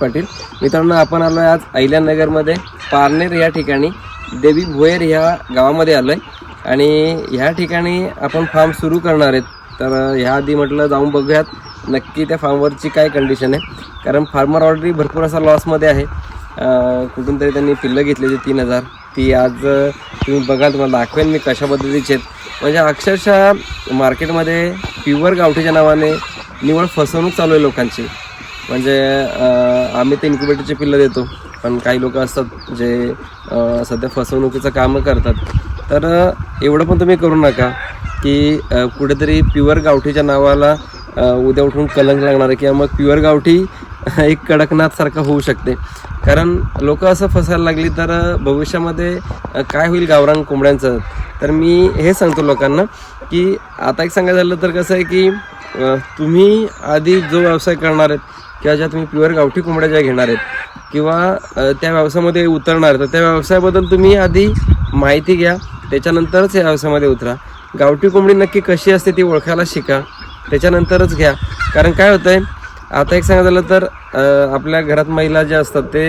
पाटील. मित्रांनो आपण आलो आहे आज अहिल्यानगरमध्ये. पारनेर या ठिकाणी देवी भोयर ह्या गावामध्ये आलो आहे आणि ह्या ठिकाणी आपण फार्म सुरू करणार आहेत. तर ह्या आधी म्हटलं जाऊन बघूयात नक्की त्या फार्मवरची काय कंडिशन आहे. कारण फार्मर ऑलरेडी भरपूर असा लॉसमध्ये आहे. कुठून तरी त्यांनी पिल्लं घेतलेली तीन हजार. ती आज तुम्ही बघाल तुम्हाला दाखवेन मी कशा पद्धतीचे आहेत. म्हणजे अक्षरशः मार्केटमध्ये प्युअर गावठीच्या नावाने निवड फसवणूक चालू आहे लोकांची. म्हणजे आम्ही ते इन्क्युबेटरची पिल्लं देतो. पण काही लोक असतात जे सध्या फसवणुकीचं कामं करतात. तर एवढं पण तुम्ही करू नका की कुठेतरी प्युअर गावठीच्या नावाला उद्या उठून कलंक लागणार आहे किंवा मग प्युअर गावठी एक कडकनाथसारखं होऊ शकते. कारण लोक असं फसायला लागली तर भविष्यामध्ये काय होईल गावरान कोंबड्यांचं? तर मी हे सांगतो लोकांना की आता एक सांगायचं झालं तर कसं आहे की तुम्ही आधी जो व्यवसाय करणार आहेत किंवा ज्या तुम्ही प्युअर गावठी कोंबड्या ज्या घेणार आहेत किंवा त्या व्यवसायामध्ये उतरणार तर त्या व्यवसायाबद्दल तुम्ही आधी माहिती घ्या त्याच्यानंतरच या व्यवसायामध्ये उतरा. गावठी कोंबडी नक्की कशी असते ती ओळखायला शिका त्याच्यानंतरच घ्या. कारण काय होतं आहे आता एक सांगायचं झालं तर आपल्या घरात महिला ज्या असतात ते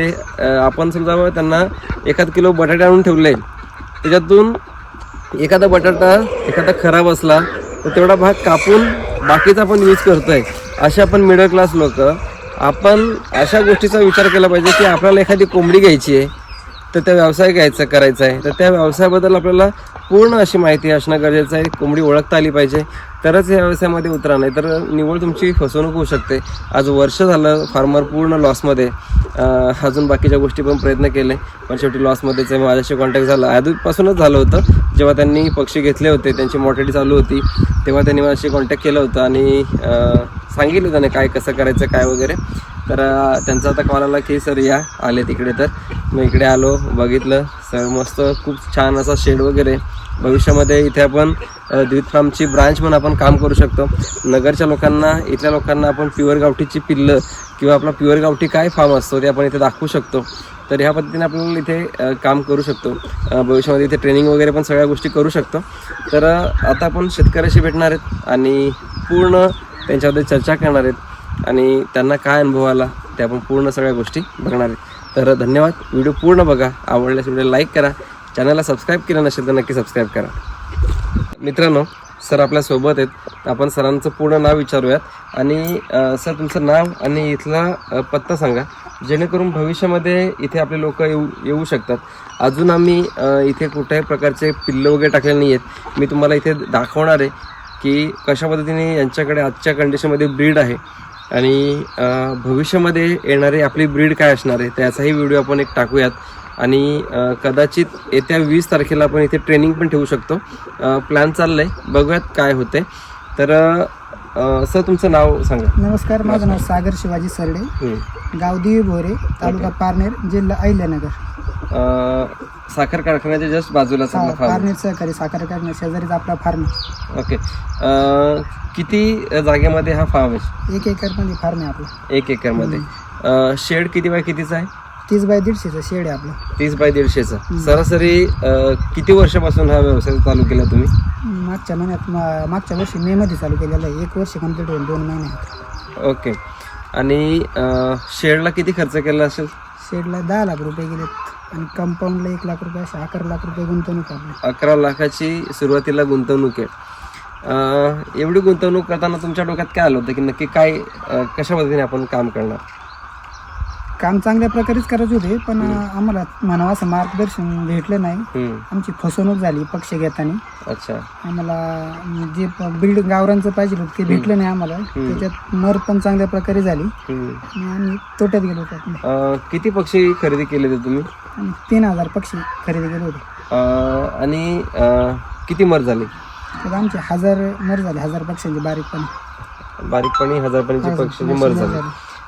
आपण समजा त्यांना एखाद किलो बटाटे आणून ठेवले त्याच्यातून एखादा बटाटा एखादा खराब असला तर तेवढा भाग कापून बाकीचा आपण यूज करतो आहे असे आपण मिडल क्लास लोक आपण अशा गोष्टीचा विचार केला पाहिजे की आपल्याला एखादी कोंबडी घ्यायची आहे तर त्या व्यवसाय घ्यायचा करायचा आहे. तर त्या व्यवसायाबद्दल आपल्याला पूर्ण अशी माहिती असणं गरजेचं आहे. कोंबडी ओळखता आली पाहिजे. तरच या व्यवसायामध्ये उतरा नाही तर निवड तुमची फसवणूक होऊ शकते. आज वर्ष झालं फार्मर पूर्ण लॉसमध्ये अजून बाकीच्या गोष्टी पण प्रयत्न केले पण शेवटी लॉसमध्येच आहे. माझ्याशी कॉन्टॅक्ट झाला. आधीपासूनच झालं होतं. जेव्हा त्यांनी पक्षी घेतले होते त्यांची मॉर्टेलिटी चालू होती तेव्हा त्यांनी माझ्याशी कॉन्टॅक्ट केलं होतं आणि सांगितलं त्याने काय कसं करायचं काय वगैरे. तर त्यांचं त्यांचा आता कॉल आला की सर या. आले तिकडे तर. मी इकडे आलो बघितलं. सर मस्त खूप छान असा शेड वगैरे. भविष्यामध्ये इथे आपण द्वित फार्मची ब्रांच म्हणून आपण काम करू शकतो. नगरच्या लोकांना इथल्या लोकांना आपण प्युअर गावठीची पिल्लं किंवा आपला प्युअर गावठी काय फार्म असतो ते आपण इथे दाखवू शकतो. तर ह्या पद्धतीने आपल्याला इथे काम करू शकतो. भविष्यामध्ये इथे ट्रेनिंग वगैरे पण सगळ्या गोष्टी करू शकतो. तर आता आपण शेतकऱ्याशी भेटणार आहेत आणि पूर्ण त्यांच्यामध्ये चर्चा करणार आहेत आणि त्यांना काय अनुभव आला ते आपण पूर्ण सगळ्या गोष्टी बघणार आहेत. तर धन्यवाद. व्हिडिओ पूर्ण बघा. आवडल्यास व्हिडिओ लाईक करा. चॅनलला सबस्क्राईब केलं नसेल तर नक्की सबस्क्राईब करा. मित्रांनो सर आपल्यासोबत आहेत. आपण सरांचं पूर्ण नाव विचारूयात. आणि सर तुमचं नाव आणि इथला पत्ता सांगा. जेणेकरून भविष्यामध्ये इथे आपले लोक येऊ येऊ शकतात. अजून आम्ही इथे कुठल्याही प्रकारचे पिल्लं वगैरे टाकलेले नाही आहेत. मी तुम्हाला इथे दाखवणार आहे की कशा पद्धतीने यांच्याकडे आजच्या कंडिशनमध्ये ब्रीड आहे. आणि भविष्यामध्ये येणारी आपली ब्रीड काय असणार आहे त्याचाही व्हिडिओ आपण एक टाकूयात. आणि कदाचित येत्या वीस तारखेला आपण इथे ट्रेनिंग पण ठेवू शकतो. प्लॅन चाललं आहे बघूयात काय होते तर सर तुमचं नाव सांगा. नमस्कार माझं नाव सागर शिवाजी सरडे. गाव देवी भोरे तालुका पारनेर जिल्हा अहिल्यानगर. साखर कारखान्याच्या जस्ट फार्म. पारनेर सहकारी साखर कारखान्या शेजारीच आपला फार्म ओके. किती जागेमध्ये हा फार्म आहे? एक एकरमध्ये फार्म आहे आपला. एक एकरमध्ये. शेड किती बाय कितीचा आहे? तीस बाय दीडशेचं शेड आहे आपलं. तीस बाय दीडशेचा. सरासरी अ, किती वर्षापासून हा व्यवसाय चालू केला तुम्ही? मागच्या महिन्यात मा- मागच्या वर्षी मे मध्ये चालू केलेलं आहे. एक वर्ष कंप्लीट होऊन दोन महिने आहेत. ओके. आणि अ, शेडला किती खर्च केला असेल? शेडला दहा लाख रुपये गेलेत. आणि कंपाऊंडला एक लाख रुपये असे अकरा लाख रुपये गुंतवणूक आपली. अकरा लाखाची सुरुवातीला गुंतवणूक आहे. अ, एवढी गुंतवणूक करताना तुमच्या डोक्यात काय आलं होतं की नक्की काय अ, कशा पद्धतीने आपण काम करणार? काम चांगल्या प्रकारेच करायचे होते पण आम्हाला म्हणावं असं मार्गदर्शन भेटलं नाही. हम्म, आमची फसवणूक झाली पक्ष घेताना. अच्छा. आम्हाला जे बिल्ड गावरांचं पाहिजे होतं ते भेटलं नाही आम्हाला. त्याच्यात मर पण चांगल्या प्रकारे झाली. हम्म. आणि आम्ही तोट्यात गेलो होतो अं, किती पक्षी खरेदी केले होते तुम्ही? आणि तीन हजार पक्षी खरेदी केले होते. अं, आणि अं, किती मर झाले? तर आमचे हजार मर झाले हजार पक्ष्यांचे बारीकपणे. बारीकपणी हजारपणीची हजार पक्षीची मर झाली.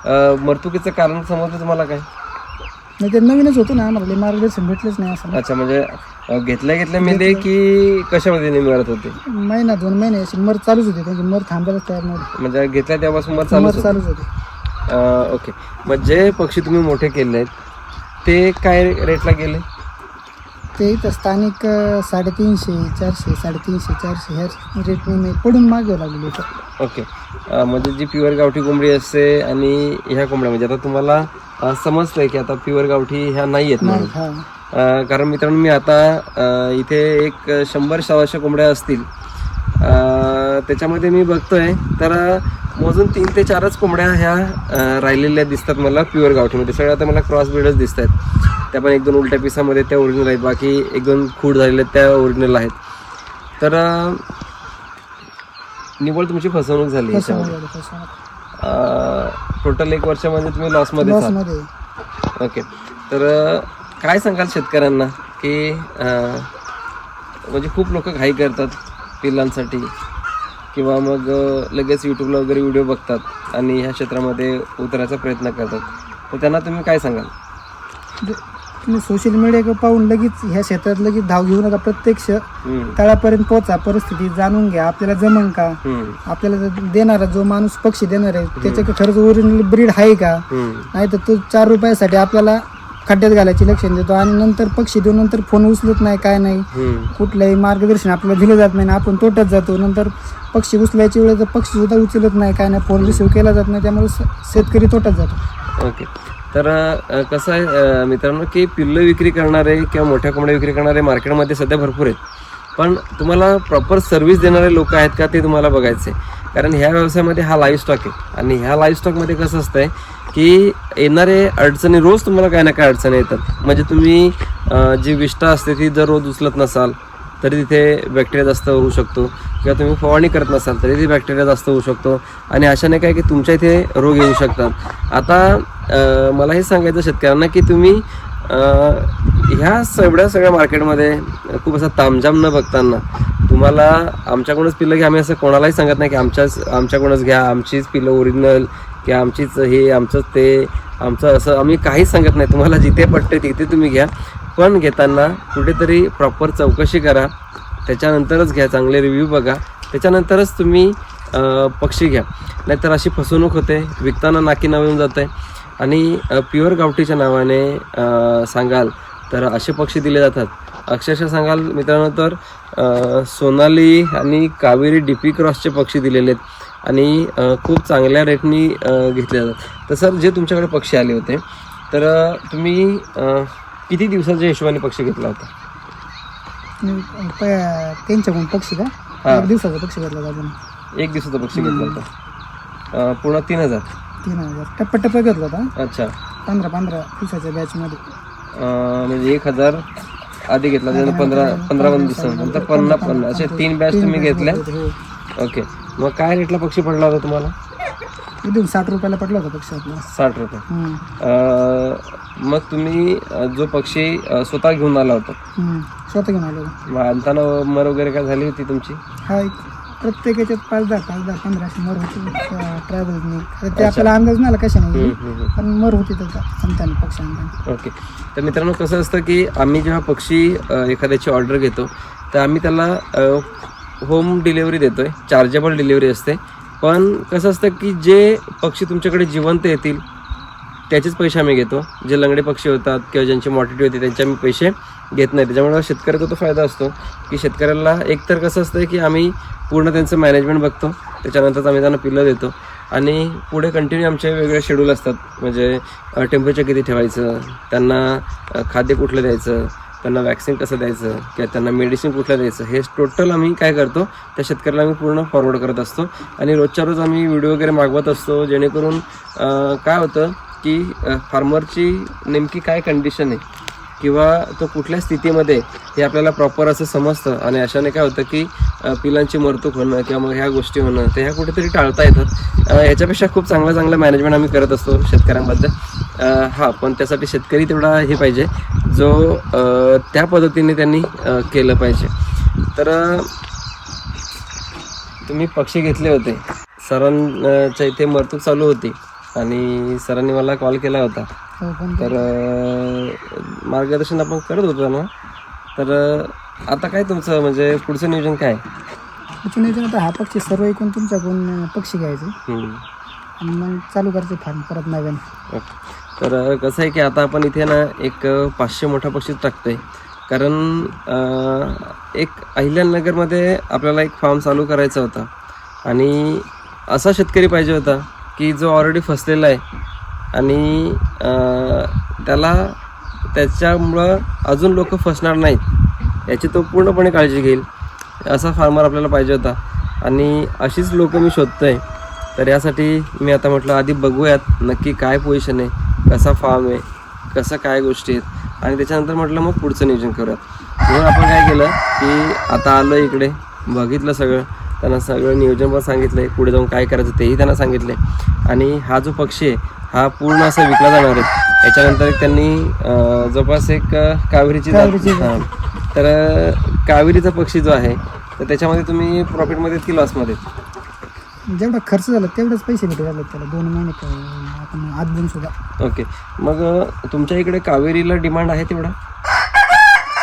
मरतुकीचं कारण समजलं तुम्हाला काय? नाही ते नवीनच होतं ना आम्हाला मार्गदर्शन भेटलंच नाही असं. अच्छा म्हणजे अं, घेतल्या घेतल्या मेले की कशामध्ये नाही मरत होते? महिना दोन महिने असे मर चालूच होते त्यांचे मर थांबायलाच तयार नव्हते. म्हणजे घेतल्या तेव्हापासून मर मर चालूच होते? ओके. मग जे पक्षी तुम्ही मोठे केले आहेत ते काय रेटला गेले? ते इथं स्थानिक साडेतीनशे चारशे साडेतीनशे चारशे ह्या रेटने मी पडून मागे लागलेलो होतं. ओके. अं, म्हणजे जी प्युअर गावठी कोंबडी असते आणि ह्या कोंबड्या म्हणजे आता तुम्हाला अं, समजतंय की आता प्युअर गावठी ह्या नाही आहेत म्हणून. हा. अं, कारण मित्रांनो मी आता अं, इथे एक शंभर सव्वाशे कोंबड्या असतील. अं, त्याच्यामध्ये मी बघतोय. तर मोजून तीन ते चारच कोंबड्या ह्या राहिलेल्या दिसतात मला प्युअर गावठीमध्ये. सगळ्या आता मला क्रॉस ब्रीडच दिसत आहेत त्या पण एक दोन उलट्या पिसामध्ये त्या ओरिजिनल आहेत. बाकी एक दोन खूड झालेल्या त्या ओरिजिनल आहेत. तर निव्वळ तुमची फसवणूक झाली टोटल एक वर्षामध्ये तुम्ही लॉसमध्ये ओके तर काय सांगाल शेतकऱ्यांना की म्हणजे खूप लोक घाई करतात पिल्लांसाठी किंवा मग लगेच यूट्यूबला वगैरे व्हिडिओ बघतात आणि ह्या क्षेत्रामध्ये उतरायचा प्रयत्न करतात. तर त्यांना तुम्ही काय सांगाल? जे- तुम्ही सोशल मीडिया पाहून लगेच ह्या क्षेत्रात लगेच धाव घेऊ नका. प्रत्यक्ष तळापर्यंत पोहोचा. परिस्थिती जाणून घ्या. आपल्याला जमन का? आपल्याला देणारा जो माणूस पक्षी देणार आहे त्याच्याकडे खरंच ओरिजिनल ब्रीड आहे का? नाही तर तो चार रुपयासाठी आपल्याला खड्ड्यात घालायची लक्षण देतो. आणि नंतर पक्षी देऊन नंतर फोन उचलत नाही काय नाही. कुठलंही मार्गदर्शन आपल्याला दिलं जात नाही आपण तोट्यात जातो. नंतर पक्षी उचलायची वेळेस पक्षी सुद्धा उचलत नाही काय नाही. फोन रिसिव्ह केला जात नाही त्यामुळे शेतकरी तोट्यात जातो. ओके. तर कसं आहे मित्रांनो की पिल्लं विक्री करणारे किंवा मोठ्या कोंबड्या विक्री करणारे मार्केटमध्ये सध्या भरपूर आहेत. पण तुम्हाला प्रॉपर सर्व्हिस देणारे लोक आहेत का ते तुम्हाला बघायचे कारण ह्या व्यवसायामध्ये हा लाईव्ह स्टॉक आहे. आणि ह्या लाईव्ह स्टॉकमध्ये कसं असतंय की येणारे अडचणी रोज तुम्हाला काय ना काय अडचणी येतात. म्हणजे तुम्ही जी विष्ठा असते ती जर रोज उचलत नसाल तरी तिथे बॅक्टेरिया जास्त होऊ शकतो. किंवा तुम्ही फवारणी करत नसाल तरी ती बॅक्टेरिया जास्त होऊ शकतो. आणि अशाने काय की तुमच्या इथे रोग येऊ शकतात. आता मला हे सांगायचं शेतकऱ्यांना की तुम्ही ह्या सगळ्या सगळ्या मार्केटमध्ये खूप असा तामझाम न बघताना तुम्हाला आमच्याकडूनच पिलं घ्या. आम्ही असं कोणालाही सांगत नाही की आमच्याच आमच्याकडूनच घ्या. आमचीच पिलं ओरिजिनल की आमचीच हे आमचंच ते आमचं असं आम्ही काहीच सांगत नाही. तुम्हाला जिथे पटते तिथे तुम्ही घ्या. पण घेताना कुठेतरी प्रॉपर चौकशी करा. त्याच्यानंतरच घ्या चांगले रिव्ह्यू बघा. त्याच्यानंतरच तुम्ही पक्षी घ्या. नाहीतर अशी फसवणूक होते. विकताना नाकी नाव येऊन जाते आणि प्युअर गावठीच्या नावाने सांगाल तर असे पक्षी दिले जातात. अक्षरशः सांगाल मित्रांनो तर सोनाली आणि कावेरी डीपी क्रॉसचे पक्षी दिलेले आहेत. आणि खूप चांगल्या रेटनी घेतले जातात. तर सर जे तुमच्याकडे पक्षी आले होते तर तुम्ही किती दिवसाच्या हिशोबाने पक्षी घेतला होता? त्यांच्याकडून पक्षी का? हा. एक दिवसाचा पक्षी घेतला अजून एक दिवसाचा पक्षी घेतला होता. अं, पूर्ण तीन हजार. तीन हजार. टप्पा टप्पा घेतला होता. अच्छा. पंधरा पंधरा दिवसाच्या बॅचमध्ये अं, म्हणजे एक हजार आधी घेतला त्यानंतर पंधरा पंधरा पंधरा दिवसानंतर पन्नास पन्नास असे तीन बॅच तुम्ही घेतल्या. हो. ओके. मग काय रेटला पक्षी पडला होता तुम्हाला? इथून साठ रुपयाला पडला होता पक्षी आपला. साठ रुपये. हम्म. अं, मग तुम्ही अं, जो पक्षी अं, स्वतः घेऊन आला होता. हम्म. स्वतः घेऊन आलो. मग आणताना मर वगैरे काय झाली होती तुमची? हा एक प्रत्येक याच्यात पाच दहा पाच दहा पंधरा अशी मर होती. ट्रॅव्हलनी ते आपल्याला अंदाज नाही आला हम्म, हम्म, हम्म. पण मर होती त्याचा आणताना पक्षी ओके. तर मित्रांनो कसं असतं की आम्ही जेव्हा पक्षी अ, एखाद्याची ऑर्डर घेतो तर आम्ही त्याला होम डिलेवरी आहे चार्जेबल डिलेवरी असते. पण कसं असतं की जे पक्षी तुमच्याकडे जिवंत येतील त्याचेच पैसे आम्ही घेतो. जे लंगडे पक्षी होतात किंवा ज्यांची मॉटिटी होती त्यांचे आम्ही पैसे घेत नाही. त्याच्यामुळे शेतकऱ्याचा तो फायदा असतो. की शेतकऱ्याला एकतर कसं असतं की आम्ही पूर्ण त्यांचं मॅनेजमेंट बघतो त्याच्यानंतरच आम्ही त्यांना पिल्लं देतो. आणि पुढे कंटिन्यू आमचे वेगळे शेड्यूल असतात. म्हणजे टेम्परेचर किती ठेवायचं त्यांना खाद्य कुठलं द्यायचं त्यांना वॅक्सिन कसं द्यायचं किंवा त्यांना मेडिसिन कुठलं द्यायचं हे टोटल आम्ही काय करतो त्या शेतकऱ्याला आम्ही पूर्ण फॉरवर्ड करत असतो. आणि रोजच्या रोज आम्ही व्हिडिओ वगैरे मागवत असतो जेणेकरून काय होतं की फार्मरची नेमकी काय कंडिशन आहे किंवा तो कुठल्या स्थितीमध्ये हे आपल्याला प्रॉपर असं समजतं. आणि अशाने काय होतं की पिलांची मरतूक होणं किंवा मग ह्या गोष्टी होणं ते ह्या कुठेतरी टाळता येतात. याच्यापेक्षा खूप चांगलं चांगलं मॅनेजमेंट आम्ही करत असतो शेतकऱ्यांबद्दल. हां हा पण त्यासाठी शेतकरी तेवढा हे पाहिजे जो त्या पद्धतीने त्यांनी केलं पाहिजे. तर तुम्ही पक्षी घेतले होते. सरांच्या इथे मरतूक चालू होती. आणि सरांनी मला कॉल केला होता. हो, तर मार्गदर्शन आपण करत होतो ना? तर आता काय तुमचं म्हणजे पुढचं नियोजन काय? त्याचं नियोजन आता हा पक्षी सर्व ऐकून तुमच्याकडून पक्षी घ्यायचे. आणि मग चालू करायचे फार्म परत नव्याने. तर कसं आहे की आता आपण इथे ना एक पाचशे मोठा पक्षी टाकतोय. कारण एक अहिल्यानगरमध्ये आपल्याला एक फार्म चालू करायचा होता. आणि असा शेतकरी पाहिजे होता. की जो ऑलरेडी फसलेला आहे. आणि त्याला त्याच्यामुळं अजून लोक फसणार नाहीत. याची तो पूर्णपणे काळजी घेईल. असा फार्मर आपल्याला पाहिजे होता. आणि अशीच लोकं मी शोधतो आहे तर यासाठी मी आता म्हटलं आधी बघूयात नक्की काय पोझिशन आहे कसा फार्म आहे कसं काय गोष्टी आहेत. आणि त्याच्यानंतर म्हटलं मग पुढचं नियोजन करूयात. म्हणून आपण काय केलं की आता आलो इकडे बघितलं सगळं. त्यांना सगळं नियोजन पण सांगितलं आहे पुढे जाऊन काय करायचं तेही त्यांना सांगितले आणि हा जो पक्षी आहे हा पूर्ण असा विकला जाणार आहे. याच्यानंतर त्यांनी जवळपास एक कावेरीची. हां. तर कावेरीचा पक्षी जो आहे तर त्याच्यामध्ये तुम्ही प्रॉफिटमध्ये की लॉसमध्ये जेवढा खर्च झाला तेवढेच पैसे भेटू राहिले त्याला. दोन महिने आपण आदबून सुद्धा ओके. मग तुमच्या इकडे कावेरीला डिमांड आहे तेवढा?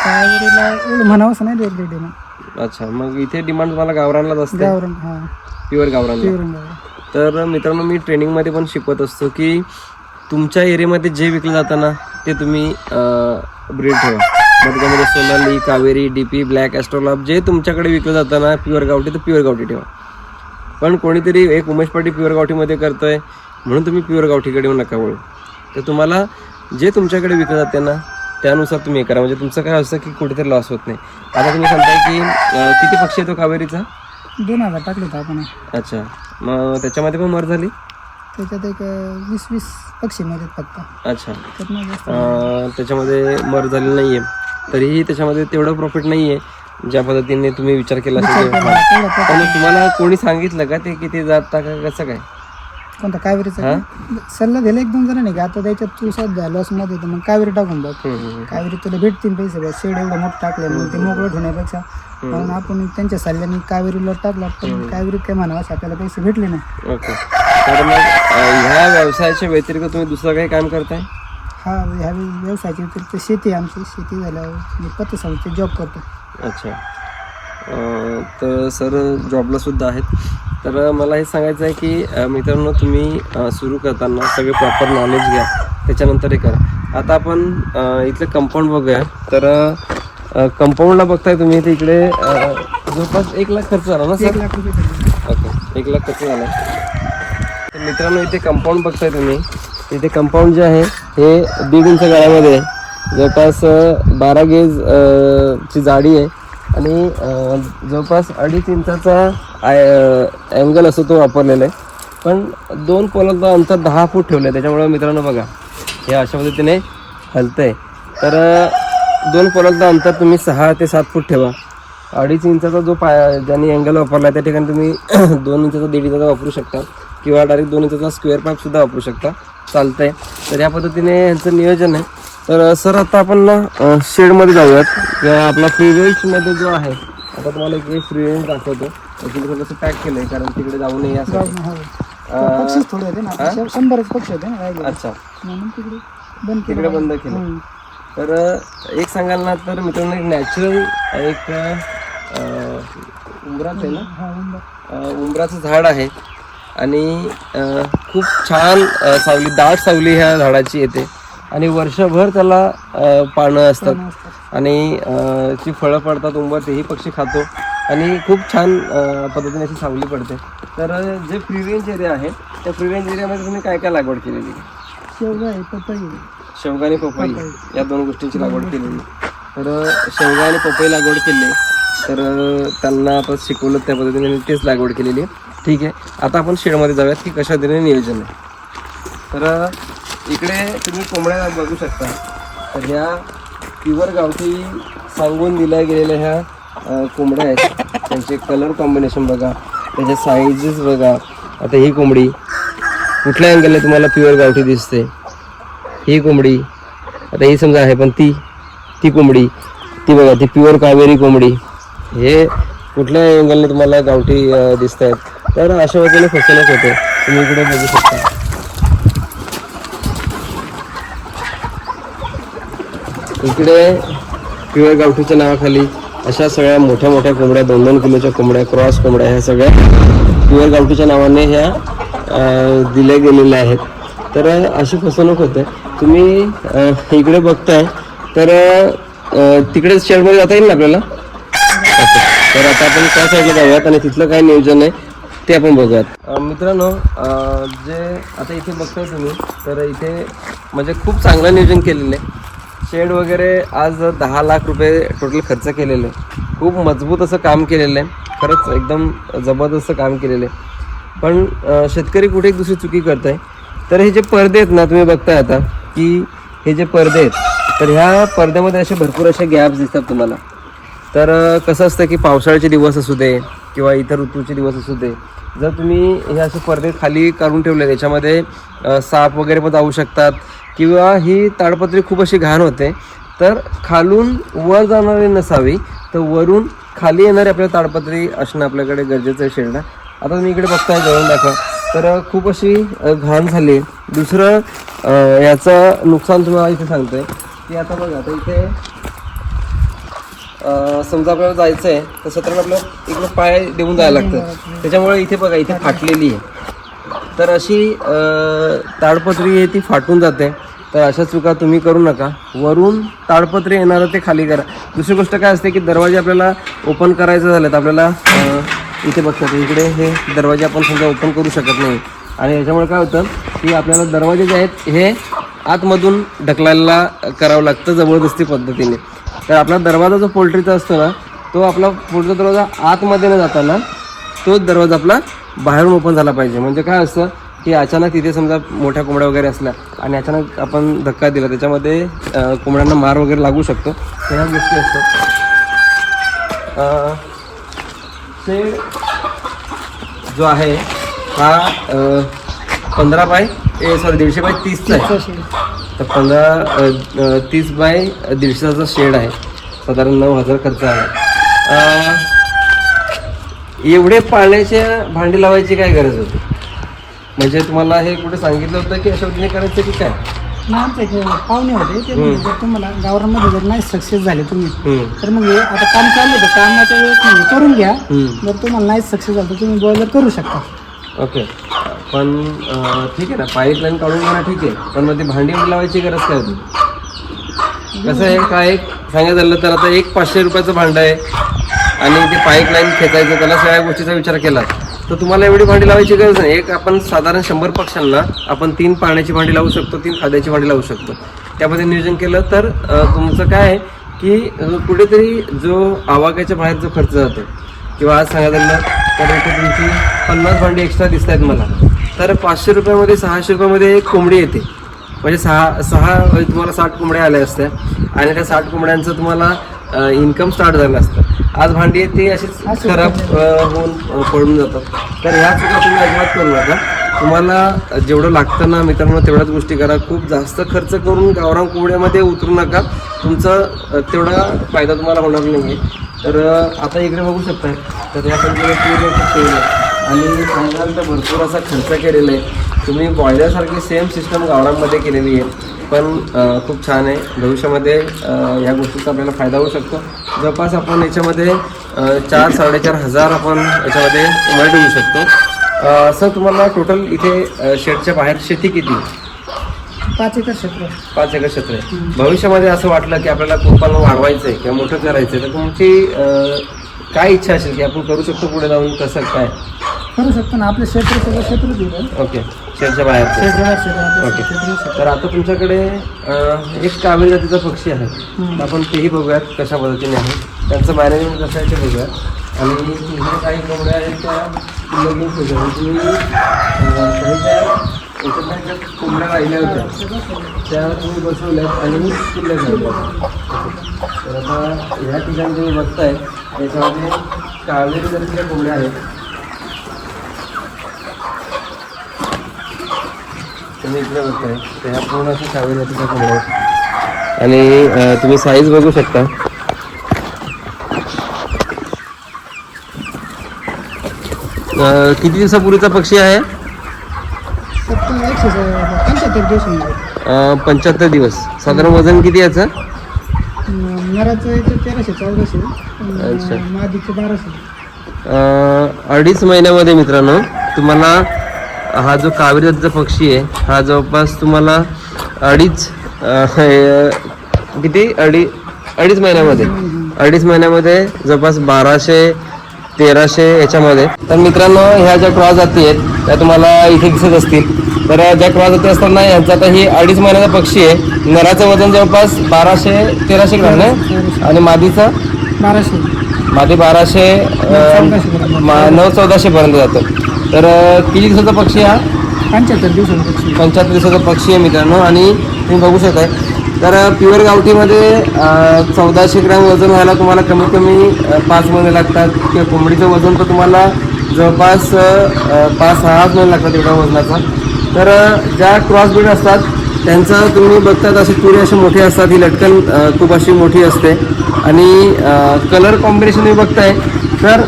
कावेरीला एवढं म्हणावं असं नाही रेट अच्छा मग इथे डिमांड तुम्हाला गावरानलाच असते? गावरण हा. प्युअर गावरानला. प्युअर गावरण तर मित्रांनो मी ट्रेनिंगमध्ये पण शिकवत असतो की तुमच्या एरियामध्ये जे विकलं जातं ना ते तुम्ही ब्रीड ठेवा. मग Sonali Kaveri D P black australorp जे तुमच्याकडे विकलं जातं ना प्युअर गावठी तर प्युअर गावठी ठेवा. पण कोणीतरी एक उमेश पाटील प्युअर गावठीमध्ये करतोय म्हणून तुम्ही प्युअर गावठीकडे येऊ नका वळू. तर तुम्हाला जे तुमच्याकडे विकलं जाते ना त्यानुसार तुम्ही हे करा. म्हणजे तुमचं काय असतं की कुठेतरी लॉस होत नाही. आता तुम्ही सांगताय की अं, किती पक्षी येतो कावेरीचा? दोन हजार टाकले होते आपण. अच्छा. मग त्याच्यामध्ये पण मर झाली? त्याच्यात एक अं, वीस वीस पक्षी मिळतात फक्त. अच्छा. त्यात नाही जास्त अं, त्याच्यामध्ये मर झालेली नाही आहे तरीही त्याच्यामध्ये तेवढं प्रॉफिट नाही आहे ज्या पद्धतीने तुम्ही विचार केला असेल तेवढा. तेवढा पण मग तुम्हाला कोणी सांगितलं का ते किती जात टाका कसं काय? कोणता कावेरीचा? सल्ला दिला एक दोन जणांनी का? आता त्याच्यात तू सध्या लॉसमध्ये तर मग कावेरी टाकून बघ. कावेरी तुला भेटतील पैसे बघ शेड एवढं मोठं टाकलं मग ते मोकळं ठेवण्यापेक्षा. म्हणून आपण त्यांच्या सल्ल्याने कावेरीला टाकला पण कावेरीत काय म्हणावं असं आपल्याला पैसे भेटले नाही. तर मग ह्या व्यवसायाच्या व्यतिरिक्त तुम्ही दुसरं काही काम करताय? हा ह्या व्यवसायाची व्यतिरिक्त शेती आमची. शेती झाल्यावर मी पतसंस्थेत जॉब करतो. अच्छा. तर सर जॉबला सुद्धा आहेत. तर मला हे सांगायचं आहे की मित्रांनो तुम्ही सुरू करताना सगळे प्रॉपर नॉलेज घ्या. त्याच्यानंतर हे करा. आता आपण इथलं कंपाऊंड बघूया. तर कंपाऊंडला बघताय तुम्ही तर इकडे जवळपास एक लाख खर्च झाला ना एक सर लाख. ओके. एक लाख खर्च झाला. तर मित्रांनो इथे कंपाऊंड बघताय तुम्ही. इथे कंपाऊंड जे आहे हे दीड इंच गाळ्यामध्ये आहे. जवळपास बारा गेज ची जाडी आहे. आणि जवळपास अडीच इंचाचा आय अँगल असं तो वापरलेला आहे. पण दोन पोलाचं अंतर दहा फूट ठेवलं आहे त्याच्यामुळं मित्रांनो बघा हे अशा पद्धतीने हलतं आहे तर दोन पोलाचं अंतर तुम्ही सहा ते सात फूट ठेवा. अडीच इंचाचा जो पाय ज्यांनी अँगल वापरला त्या ठिकाणी तुम्ही दोन इंचाचा दीड इंचाचा वापरू शकता. किंवा डायरेक्ट दोन इंचाचा स्क्वेअर पाईपसुद्धा वापरू शकता. चालतं आहे तर या पद्धतीने यांचं नियोजन आहे. तर सर आता आपण ना शेडमध्ये जाऊयात. आपला फ्री मध्ये जो आहे आता तुम्हाला एक फ्री रेंज दाखवतो. तुम्ही थोडंसं पॅक केलं आहे कारण तिकडे जाऊ नये. पक्षीच थोडे होते ना शंभरच पक्षी होते ना अच्छा. तिकडे बंद केलं. तिकडे बंद केलं. हम्म. तर एक सांगाल ना तर मित्रांनो एक नॅचरल एक अं, उंबराच आहे ना? उंबराचं झाड आहे. आणि खूप छान सावली दाट सावली ह्या झाडाची येते. आणि वर्षभर त्याला पानं असतात. आणि ची फळं पडतात उंबर तेही पक्षी खातो. आणि खूप छान पद्धतीने अशी सावली पडते. तर जे फ्री रेंज एरिया आहे त्या फ्री रेंज एरियामध्ये तुम्ही काय काय लागवड केलेली? शेवगा आहे पपई. शेवगा आणि पपई. या दोन गोष्टींची लागवड केलेली. तर शेवगा आणि पपई लागवड केली. तर त्यांना आता शिकवलं त्या पद्धतीने तेच लागवड केलेली आहे. ठीक आहे. आता आपण शेडमध्ये जाऊयात की कशा पद्धतीने नियोजन आहे. तर इकडे तुम्ही कोंबड्या बघू शकता. तर ह्या प्युअर गावठी सांगून दिल्या गेलेल्या ह्या कोंबड्या आहेत. त्यांचे कलर कॉम्बिनेशन बघा. त्याचे साईजेस बघा. आता ही कोंबडी कुठल्या अँगलने तुम्हाला प्युअर गावठी दिसते? ही कोंबडी आता ही समजा आहे पण ती ती कोंबडी ती बघा ती प्युअर कावेरी कोंबडी. हे कुठल्या अँगलने तुम्हाला गावठी दिसत आहेत तर अशा वगैरे फसवणूक होते. तुम्ही इकडे बघू शकता. इकडे प्युअर गावठीच्या नावाखाली अशा सगळ्या मोठ्या मोठ्या कोंबड्या दोन दोन किलोच्या कोंबड्या क्रॉस कोंबड्या ह्या सगळ्या प्युअर गावठीच्या नावाने ह्या दिल्या गेलेल्या आहेत. तर अशी फसवणूक होते. तुम्ही इकडे बघताय तर तिकडे शेडमध्ये जाता येईल ना आपल्याला? तर आता आपण त्या साईडला जाऊयात आणि तिथलं काय नियोजन आहे ते आपण बघूयात. मित्रांनो जे आता इथे बघताय तुम्ही तर इथे म्हणजे खूप चांगलं नियोजन केलेलं आहे. शेड वगैरे आज दहा लाख रुपये टोटल खर्च केलेले. आहे. खूप मजबूत असं काम केलेलं आहे. खरंच एकदम जबरदस्त काम केलेलं आहे. पण शेतकरी कुठे एक दुसरी चुकी करत आहे तर हे जे पडदे आहेत ना तुम्ही बघताय आता की हे जे पडदे आहेत तर ह्या पडद्यामध्ये असे भरपूर असे गॅप्स दिसतात तुम्हाला. तर कसं असतं की पावसाळ्याचे दिवस असू दे किंवा इतर ऋतूचे दिवस असू दे जर तुम्ही हे असे पडदे खाली काढून ठेवले त्याच्यामध्ये साप वगैरे पण जाऊ शकतात किंवा ही ताडपत्री खूप अशी घाण होते तर खालून वर जाणारी नसावी तर वरून खाली येणारी आपल्याला ताडपत्री असणं आपल्याकडे गरजेचं आहे शेडला आता तुम्ही इकडे बघताय जवळून दाखवा. तर खूप अशी घाण झाली. दुसरं याचं नुकसान तुम्हाला इथे सांगतोय. की आता बघा आता इथे समजा आपल्याला जायचं आहे तर सतराला आपल्याला इकडे पाय देऊन जायला लागतं. त्याच्यामुळे इथे बघा इथे फाटलेली आहे. तर अशी ताडपत्री आहे ती फाटून जाते. तर अशा चुका तुम्ही करू नका. वरून ताडपत्री येणारं ते खाली करा. दुसरी गोष्ट काय असते की दरवाजे आपल्याला ओपन करायचं झालं तर आपल्याला इथे बघतात इकडे हे दरवाजे आपण समजा ओपन करू शकत नाही. आणि याच्यामुळे काय होतं की आपल्याला दरवाजे जे आहेत हे आतमधून ढकलायला करावं लागतं जबरदस्ती पद्धतीने. तर आपला दरवाजा जो पोल्ट्रीचा असतो ना तो आपला पुढचा दरवाजा आतमध्ये न जाताना तोच दरवाजा आपला बाहेरून ओपन झाला पाहिजे. म्हणजे काय असतं की अचानक तिथे समजा मोठ्या कोंबड्या वगैरे असल्या आणि अचानक आपण धक्का दिला त्याच्यामध्ये कोंबड्यांना मार वगैरे लागू शकतो. ह्या गोष्टी असतात. ते जो आहे हा पंधरा बाय सॉरी दीडशे बाय तीसचा आहे. तर पंधरा तीस बाय दीडशेचा शेड आहे. साधारण नऊ हजार खर्च आहे. एवढे पाण्याच्या भांडी लावायची काय गरज होती? म्हणजे तुम्हाला हे कुठे सांगितलं होतं की अशा पद्धतीने करायचं की काय? पाहुणे होते. ते जर तुम्हाला गावरामध्ये जर नाही सक्सेस झाले तुम्ही तर मग हे आता काम चालू होतं कामाच्या वेळेस करून घ्या. जर तुम्हाला नाही सक्सेस झालं तर तुम्ही बॉयलर करू शकता. ओके. पण ठीक आहे ना पाईपलाईन काढून घेणं ठीक आहे पण मग ती भांडी लावायची गरज काय होती? कसं आहे काय एक सांगायचं झालं तर आता एक पाचशे रुपयाचं भांडं आहे आणि ते पाईपलाईन खेचायचं त्याला सगळ्या गोष्टीचा विचार केला. तर तुम्हाला एवढी भांडी लावायची गरज नाही. एक आपण साधारण शंभर पक्षांना आपण तीन पाण्याची भांडी लावू शकतो तीन खाद्याची भांडी लावू शकतो. त्यामध्ये नियोजन केलं तर तुमचं काय आहे की कुठेतरी जो आवाक्याच्या बाहेर जो खर्च जातो किंवा आज सांगायचं झालं तर इथे तुमची पन्नास भांडी एक्स्ट्रा दिसत आहेत मला. तर पाचशे रुपयामध्ये सहाशे रुपयामध्ये एक कोंबडी येते. म्हणजे सहा सहा तुम्हाला साठ कोंबड्या आल्या असत्या. आणि त्या साठ कोंबड्यांचं तुम्हाला इन्कम स्टार्ट झालं असतं. आज भांडी आहे ती अशीच खराब होऊन पडून जातात. तर ह्या चुका तुम्ही अजिबात करू नका. तुम्हाला जेवढं लागतं ना मित्रांनो तेवढ्याच गोष्टी करा. खूप जास्त खर्च करून गावरान कोंबड्यामध्ये उतरू नका. तुमचा तेवढा फायदा तुम्हाला होणार नाही तर आता इकडे बघू शकता तर या पद्धतीने पूर्ण आणि सांगाल तर भरपूर असा खर्च केलेला आहे. तुम्ही बॉयलरसारखी सेम सिस्टम गावरांमध्ये केलेली आहे. पण खूप छान आहे. भविष्यामध्ये या गोष्टीचा आपल्याला फायदा होऊ शकतो. जवळपास आपण याच्यामध्ये चार साडेचार हजार आपण याच्यामध्ये उमेट होऊ शकतो. सर तुम्हाला टोटल इथे शेडच्या बाहेर शेती किती पाच एकर क्षेत्र. पाच एकर क्षेत्र आहे. भविष्यामध्ये असं वाटलं की आपल्याला कुंपण वाढवायचं आहे किंवा मोठं करायचं आहे तर तुमची अ, काय इच्छा असेल की आपण करू शकतो पुढे जाऊन? कसं काय? करू शकतो ना. आपलं क्षेत्र सगळं क्षेत्र दिलं ओके. क्षेत्र क्षेत्र आपलं ओके. क्षेत्र. तर आता तुमच्याकडे अं, एक कावेरी जातीचा पक्षी आहे. तर आपण तेही बघूयात कशा पद्धतीने आहे. त्यांचं मॅनेजमेंट कसं आहे ते बघूयात. आणि तुमच्या काही कोंबड्या आहेत त्या लगेच होत्या. तुम्ही अं, काही त्या याच्यातल्या कोंबड्या राहिल्या होत्या त्या तुम्ही बसवल्यात आणि पिल्ल्या झाल्या तर आता ह्या ठिकाणी तुम्ही बघताय त्याच्यामध्ये कावेरी जातीच्या कोंबड्या आहेत. तुम्ही इकडे बघताय त्या पूर्ण अशा कावेरी जातीच्या कोंबड्या आहेत. आणि तुम्ही साईज बघू शकता. किती दिवसापूर्वीचा पक्षी आहे? पंच्याहत्तर दिवस पंच्याहत्तर दिवस. साधारण वजन किती याचं? नराचं याचं तेराशे चौदाशे. अच्छा. मादीचं बाराशे. अं, अडीच महिन्यामध्ये मित्रांनो तुम्हाला हा जो कावेरी जातीचा पक्षी आहे हा जवळपास तुम्हाला अडीच अं, हे, किती? अडी अडीच महिन्यामध्ये. अडीच महिन्यामध्ये जवळपास बाराशे तेराशे याच्यामध्ये. तर मित्रांनो ह्या ज्या क्रॉस जाती आहेत त्या तुम्हाला इथे दिसत असतील. तर ज्या क्रॉस जाती असताना यांचा आता ही अडीच महिन्याचा पक्षी आहे. नराचं वजन जवळपास बाराशे तेराशे ग्रॅम आहे. आणि मादीचं? बाराशे. माझे बाराशे नऊ चौदाशे पर्यंत. जातो. तर किती दिवसाचा पक्षी हा? पंच्याहत्तर दिवसांपेक्षा पंच्याहत्तर दिवसाचा पक्षी आहे मित्रांनो. आणि तुम्ही बघू शकताय तर प्युअर गावठीमध्ये चौदाशे ग्रॅम वजन व्हायला तुम्हाला कमीत कमी पाच महिने लागतात. किंवा कोंबडीचं वजन तर तुम्हाला जवळपास पाच सहा महिने लागतात एवढ्या वजनाचा. तर ज्या क्रॉस ब्रीड असतात त्यांचं तुम्ही बघतात असे पुरे असे मोठे असतात. ही लटकन खूप अशी मोठी असते. आणि कलर कॉम्बिनेशन तुम्ही बघताय तर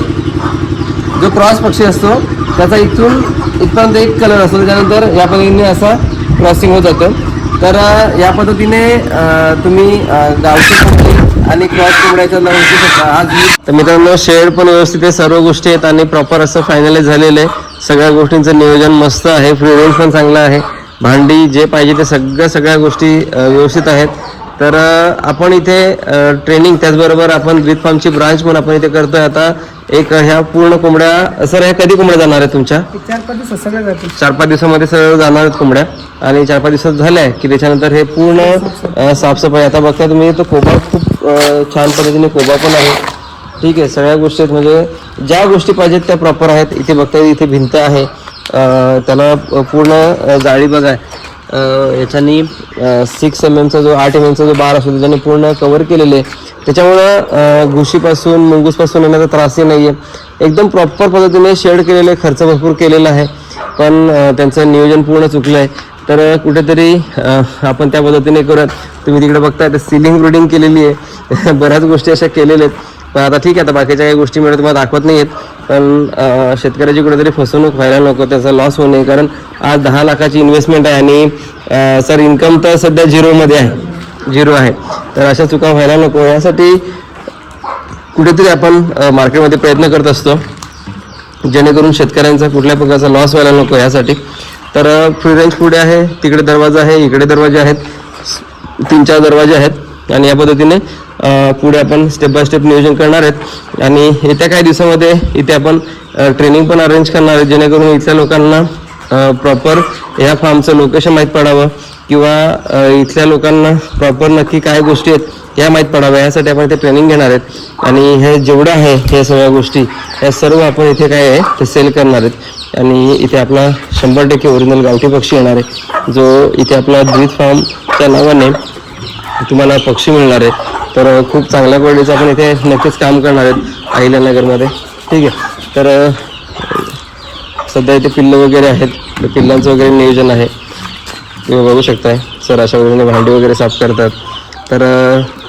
जो क्रॉस पक्षी असतो त्याचा इथून इथपर्यंत एक कलर असतो. त्याच्यानंतर या पद्धतीने असा क्रॉसिंग होत जातं. तर या पद्धतीने तुम्ही गावची कोंबडी आणि क्रॉस कोंबड्याचा लव शकता. आज तर मित्रांनो शेड पण व्यवस्थित आहे सर्व गोष्टी आहेत आणि प्रॉपर असं फायनलाइज झालेलं आहे. सगळ्या गोष्टींचं नियोजन मस्त आहे फ्री पण चांगलं आहे. भांडी जे पाहिजे ते सगळ्या सगळ्या गोष्टी व्यवस्थित आहेत. तर आपण इथे ट्रेनिंग त्याचबरोबर आपण ब्रीथ फार्मची ब्रांच पण आपण इथे करतोय आता. एक ह्या पूर्ण कोंबड्या सर ह्या कधी कोंबड्या जाणार आहेत तुमच्या? चार पाच दिवसात सगळं जातं चार पाच दिवसामध्ये सगळं जाणार आहेत कोंबड्या. आणि चार पाच दिवसात झाल्या की त्याच्यानंतर हे पूर्ण अ, साफसफाई. आता बघता तुम्ही तो कोबा खूप अ, छान पद्धतीने कोबा पण आहे. ठीक आहे सगळ्या गोष्टी आहेत. म्हणजे ज्या गोष्टी पाहिजेत त्या प्रॉपर आहेत. इथे बघता इथे भिंत आहे. अ, त्याला पूर्ण अ, जाळी बघा. अ, याच्यानी सिक्स एम एमचा जो आठ एम एमचा जो बार असतो त्याच्याने पूर्ण कव्हर केलेले आहे. त्याच्यामुळं घुशीपासून मुंगूसपासून येण्याचा त्रासही नाही आहे एकदम प्रॉपर पद्धतीने शेड केलेले खर्च भरपूर केलेला आहे. पण त्यांचं नियोजन पूर्ण चुकलं आहे. तर कुठेतरी आपण त्या पद्धतीने करूयात. तुम्ही तिकडे बघताय तर सिलिंग ब्रिडिंग केलेली आहे. बऱ्याच गोष्टी अशा केलेल्या आहेत. पण आता ठीक आहे आता बाकीच्या काही गोष्टी मिळत तुम्हाला दाखवत नाही आहेत पण शेतकऱ्याची कुठेतरी फसवणूक व्हायला नको त्याचा लॉस होऊ नये. कारण आज दहा लाखाची इन्व्हेस्टमेंट आहे आणि सर इन्कम तर सध्या झिरोमध्ये आहे. झिरो आहे. तर अशा चुका व्हायला नको. यासाठी कुठेतरी आपण मार्केटमध्ये प्रयत्न करत असतो. जेणेकरून शेतकऱ्यांचा कुठल्या प्रकारचा लॉस व्हायला नको यासाठी. तर फ्री रेंज पुढे आहे. तिकडे दरवाजा आहे. इकडे दरवाजे आहेत. तीन चार दरवाजे आहेत. आणि या पद्धतीने पुढे आपण स्टेप बाय स्टेप नियोजन करणार आहेत. आणि येत्या काही दिवसामध्ये इथे आपण ट्रेनिंग पण अरेंज करणार आहे जेणेकरून इथल्या लोकांना प्रॉपर या फार्मचं लोकेशन माहीत पडावं? किंवा इथल्या लोकांना प्रॉपर नक्की काय गोष्टी आहेत या माहीत पडाव्या? यासाठी आपण इथे ट्रेनिंग घेणार आहेत. आणि हे जेवढं आहे हे सगळ्या गोष्टी ह्या सर्व आपण इथे काय आहे ते सेल करणार आहेत. आणि इथे आपला शंभर टक्के ओरिजिनल गावठी पक्षी येणार आहे. जो इथे आपला ब्रीथ फार्मच्या नावाने तुम्हाला पक्षी मिळणार आहे तर खूप चांगल्या क्वालिटीचं आपण इथे नक्कीच काम करणार आहेत अहिल्यानगरमध्ये ठीक आहे. तर सध्या इथे पिल्लं वगैरे आहेत. पिल्लांचं वगैरे नियोजन आहे. तुम्ही बघू शकताय. सर अशा वगैरे भांडी वगैरे साफ करतात. तर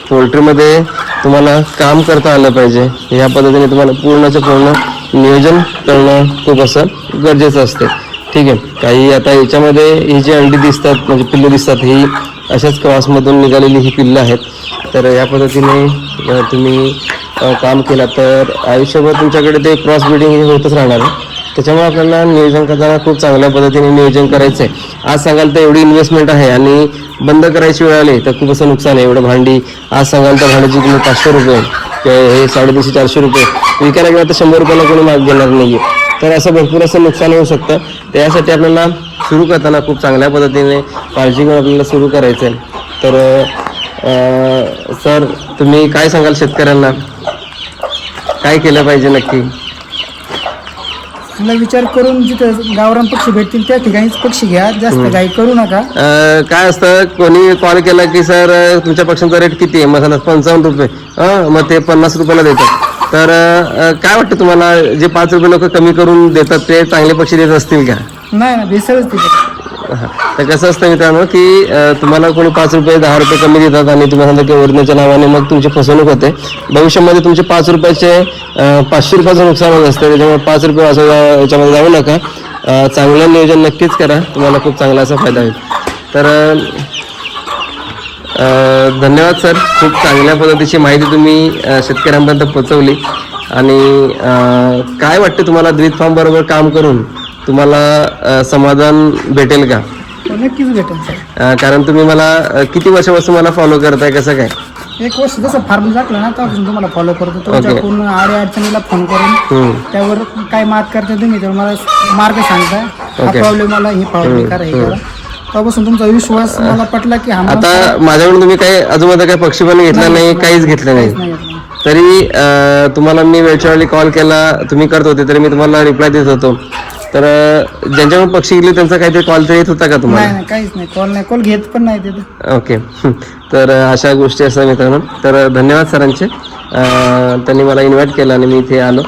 पोल्ट्रीमध्ये तुम्हाला काम करता आलं पाहिजे. या पद्धतीने तुम्हाला पूर्णचं पूर्ण नियोजन करणं खूप असं गरजेचं असते. ठीक आहे. काही आता याच्यामध्ये ही जी अंडी दिसतात म्हणजे पिल्लं दिसतात ही अशाच क्रॉसमधून निघालेली ही पिल्लं आहेत. तर या पद्धतीने तुम्ही काम केलं तर आयुष्यभर तुमच्याकडे ते क्रॉस ब्रिडिंग हे होतच राहणार आहे. त्याच्यामुळे आपल्याला नियोजन करताना खूप चांगल्या पद्धतीने नियोजन करायचं आहे आज सांगाल तर एवढी इन्व्हेस्टमेंट आहे आणि बंद करायची वेळ आली तर खूप असं नुकसान आहे. एवढं भांडी आज सांगाल तर भांड्याची किंमत पाचशे रुपये किंवा हे साडेतीनशे चारशे रुपये विकायला गेला तर शंभर रुपयाला कोणी माग घेणार नाही तर असं भरपूर असं नुकसान होऊ शकतं. त्यासाठी आपल्याला सुरू करताना खूप चांगल्या पद्धतीने काळजी घेऊन आपल्याला सुरू करायचं आहे तर सर तुम्ही काय सांगाल शेतकऱ्यांना? काय केलं पाहिजे नक्की? तुला विचार करून जिथं गावरान पक्षी भेटतील त्या ठिकाणीच पक्षी घ्या. जास्त घाई करू नका. अं, काय असतं कोणी कॉल केला की सर तुमच्या पक्षांचा रेट किती आहे? मग पंचावन्न रुपये. मग ते पन्नास रुपयाला देतात. तर अं, काय वाटतं तुम्हाला जे पाच रुपये लोक कमी करून देतात ते चांगले पक्षी देत असतील का? नाही ना भेसळच तिथे. तर कसं असतं मित्रांनो की तुम्हाला कोणी पाच रुपये दहा रुपये कमी देतात आणि तुम्ही सांगता की ओरिजिनलच्या नावाने मग तुमची फसवणूक होते. भविष्यामध्ये तुमचे पाच रुपयाचे पाचशे रुपयाचं नुकसान होत असतं. त्याच्यामुळे पाच रुपये असं याच्यामध्ये जाऊ नका. चांगलं नियोजन नक्कीच करा. तुम्हाला खूप चांगला असा फायदा होईल. तर धन्यवाद सर. खूप चांगल्या पद्धतीची माहिती तुम्ही शेतकऱ्यांपर्यंत पोचवली आणि काय वाटतं तुम्हाला द्वित फार्म बरोबर काम करून? तुम्हाला समाधान भेटेल का? तर नक्कीच भेटेल सर. अं, कारण तुम्ही मला अं, किती वर्षापासून मला फॉलो करताय कसं काय? एक वर्ष जसं फार्म टाकलं ना तेव्हापासून तुम्हाला फॉलो करतो. तुमच्या Okay. पूर्ण आडे अडचणीला फोन करून हम्म. त्यावर काय मात करता तुम्ही तर मला मार्ग सांगताय. हा Okay. प्रॉब्लेम मला हे प्रॉब्लेम करा हे करा. तेव्हापासून तुमचा विश्वास मला पटला की हा माणूस आता माझ्याकडून तुम्ही काही अजून काही पक्षी पण घेतला नाही काहीच घेतलं नाही. तरी अं, तुम्हाला मी वेळच्या वेळी कॉल केला तुम्ही करत होते तरी मी तुम्हाला रिप्लाय देत होतो. तर ज्यांच्याकडून पक्षी घेतले त्यांचा काहीतरी कॉल तर येत होता का तुम्हाला? नाही नाही काहीच नाही. कॉल नाही कॉल घेत पण नाही तिथं ओके तर अशा गोष्टी असतात मित्रांनो. तर धन्यवाद सरांचे. अं, त्यांनी मला इन्व्हाइट केलं आणि मी इथे आलो.